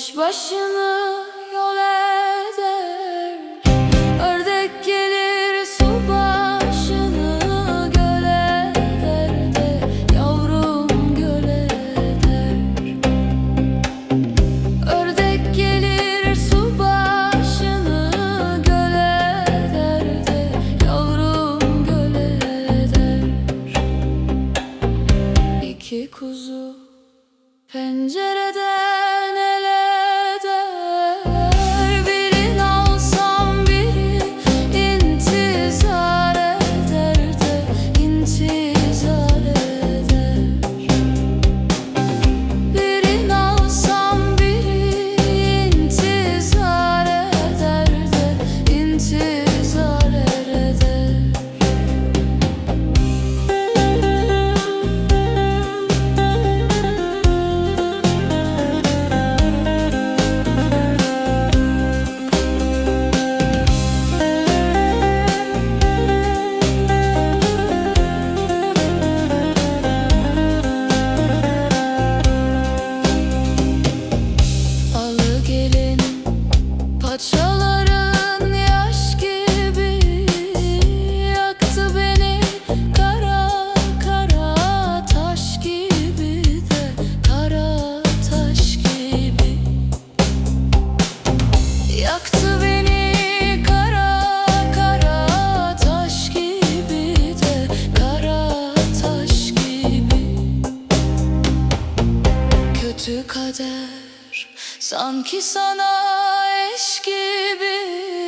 Baş başını yol eder. Ördek gelir su başını göl eder de Yavrum göl eder. Ördek gelir su başını göl eder de Yavrum göl eder. İki kuzu pencereden kötü kader Sanki sana eş gibi